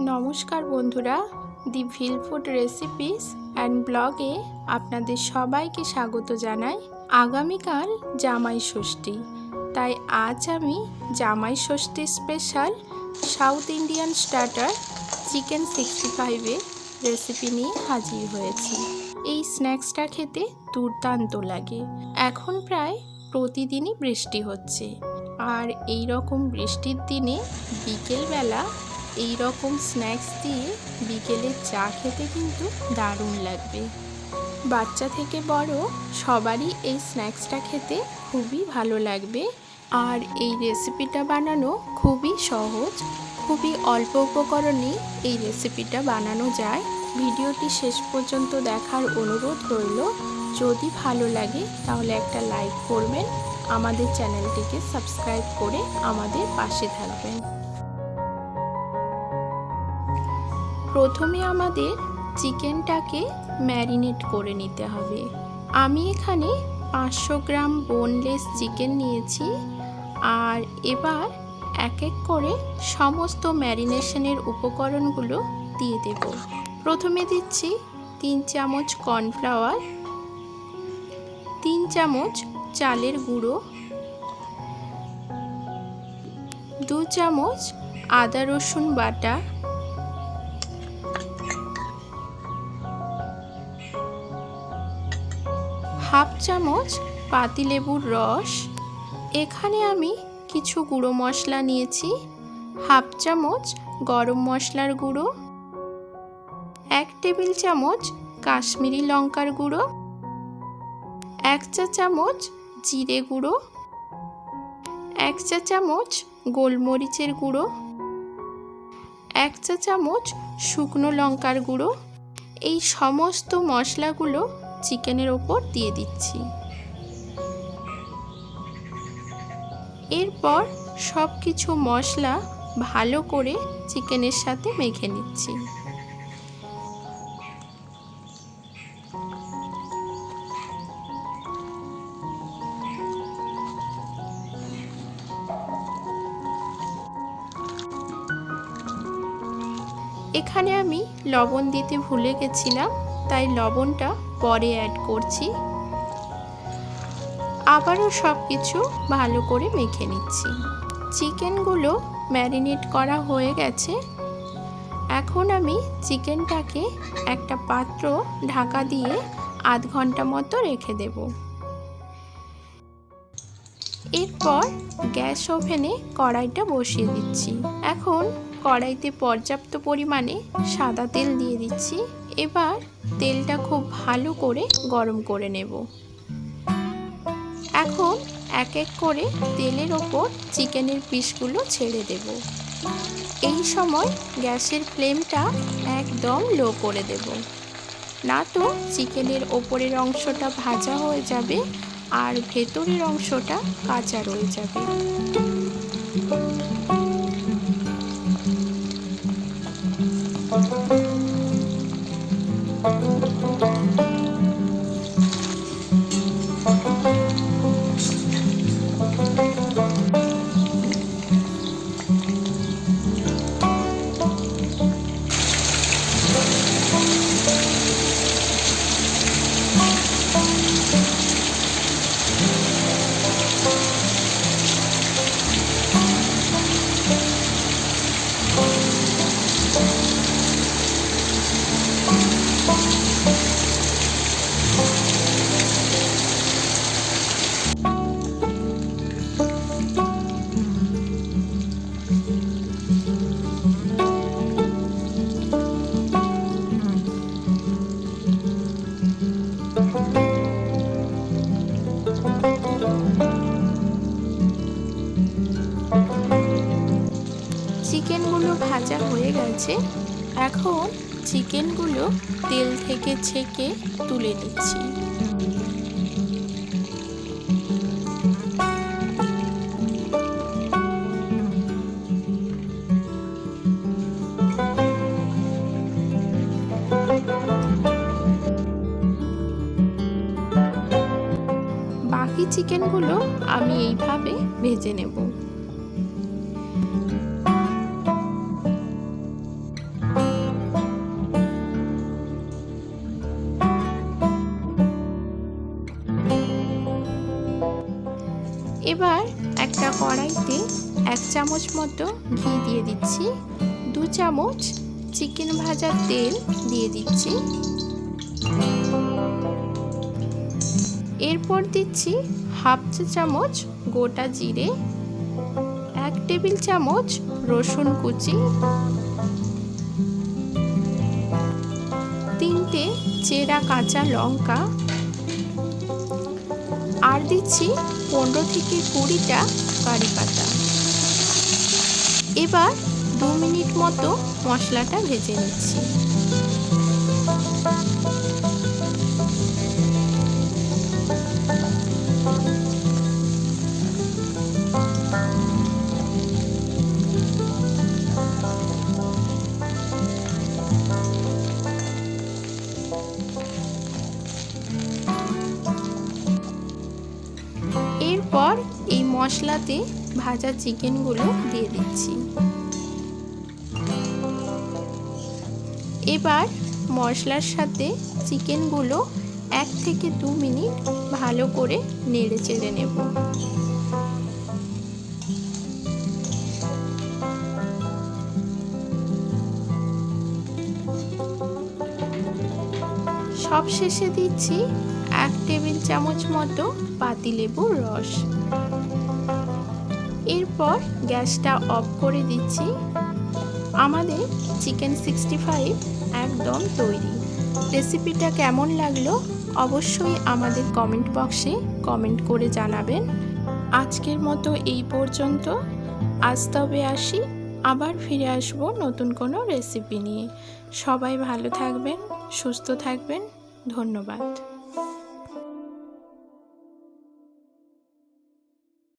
নমস্কার বন্ধুরা, the veil food recipes and ব্লগে আপনাদের সবাইকে স্বাগত জানাই। আগামীকাল জামাই ষষ্ঠী, তাই আজ আমি Jamai Shashthi special South Indian starter chicken sixty ফাইভের রেসিপি নিয়ে হাজির হয়েছি। এই স্ন্যাক্সটা খেতে দুর্দান্ত লাগে। এখন প্রায় প্রতিদিনই বৃষ্টি হচ্ছে। আর এই রকম বৃষ্টির দিনে বিকেলবেলা এই রকম স্ন্যাক্স দিয়ে বিকেলে চা খেতে কিন্তু দারুণ লাগবে। বাচ্চা থেকে বড় সবারই এই স্ন্যাক্সটা খেতে খুবই ভালো লাগবে। আর এই রেসিপিটা বানানো খুবই সহজ। খুবই অল্প উপকরণে এই রেসিপিটা বানানো যায়। ভিডিওটি শেষ পর্যন্ত দেখার অনুরোধ রইল। যদি ভালো লাগে তাহলে একটা লাইক করবেন। আমাদের চ্যানেলটিকে সাবস্ক্রাইব করে আমাদের পাশে থাকবেন। প্রথমে আমাদের চিকেনটাকে ম্যারিনেট করে নিতে হবে। আমি এখানে পাঁচশো গ্রাম বোনলেস চিকেন নিয়েছি আর এবার এক এক করে সমস্ত ম্যারিনেশনের উপকরণগুলো দিয়ে দেব। প্রথমে দিচ্ছি তিন চামচ কর্নফ্লাওয়ার, তিন চামচ চালের গুঁড়ো, দু চামচ আদা রসুন বাটা হাফ চামচ পাতিলেবুর রস। এখানে আমি কিছু গুঁড়ো মশলা নিয়েছি। হাফ চামচ গরম মশলার গুঁড়ো। এক টেবিল চামচ কাশ্মীরি লঙ্কার গুঁড়ো। এক চা চামচ জিরে গুঁড়ো। এক চা চামচ গোলমরিচের গুঁড়ো। এক চা চামচ শুকনো লঙ্কার গুঁড়ো। এই সমস্ত মশলাগুলো চিকেনের ওপর দিয়ে দিচ্ছি। এরপর সব কিছু মশলা ভালো করে চিকেনের সাথে মেখে নিচ্ছি। এখানে আমি লবণ দিতে ভুলে গেছিলাম। তাই লবণটা পরে অ্যাড করছি। আবারও সব কিছু ভালো করে মেখে নিচ্ছি। চিকেনগুলো ম্যারিনেট করা হয়ে গেছে। এখন আমি চিকেনটাকে একটা পাত্র ঢাকা দিয়ে আধ ঘণ্টা মতো রেখে দেব। এরপর গ্যাস ওভেনে কড়াইটা বসিয়ে দিচ্ছি। এখন কড়াইতে পর্যাপ্ত পরিমাণে সাদা তেল দিয়ে দিচ্ছি। এবার তেলটা খুব ভালো করে গরম করে নেব। এখন এক এক করে তেলের ওপর চিকেনের পিসগুলো ছেড়ে দেব। এই সময় গ্যাসের ফ্লেমটা একদম লো করে দেব। না তো চিকেনের ওপরের অংশটা ভাজা হয়ে যাবে আর ভেতরের অংশটা কাঁচা রয়ে যাবে। চিকেনগুলো ভাজা হয়ে গেছে, এখন চিকেনগুলো তেল থেকে ছেঁকে তুলে নিচ্ছি। বাকি চিকেনগুলো আমি এইভাবে ভেজে নেব। এবার একটা কড়াইতে এক চামচ মতো ঘি দিয়ে দিচ্ছি, দু চামচ চিকেন ভাজার তেল দিয়ে দিচ্ছি। এরপর দিচ্ছি হাফ চা চামচ গোটা জিরে, এক টেবিল চামচ রসুন কুচি, তিনটে চেরা কাঁচা লঙ্কা আর দিচ্ছি পনেরো থেকে কুড়িটা কারি পাতা। এবার দু মিনিট মতো মশলাটা ভেজে নিচ্ছি। এরপর এই মশলাতে ভাজা চিকেনগুলো দিয়ে দিচ্ছি। এবার মশলার সাথে চিকেনগুলো এক থেকে দু মিনিট ভালো করে নেড়ে চেড়ে নেব। সব শেষে দিচ্ছি এক টেবিল চামচ মতো পাতিলেবুর রস। এরপর গ্যাসটা অফ করে দিচ্ছি। আমাদের চিকেন সিক্সটি ফাইভ একদম তৈরি। রেসিপিটা কেমন লাগল অবশ্যই আমাদের কমেন্ট বক্সে কমেন্ট করে জানাবেন। আজকের মতো এই পর্যন্ত। আজ তবে আসি, আবার ফিরে আসব নতুন কোনো রেসিপি নিয়ে। সবাই ভালো থাকবেন, সুস্থ থাকবেন, ধন্যবাদ।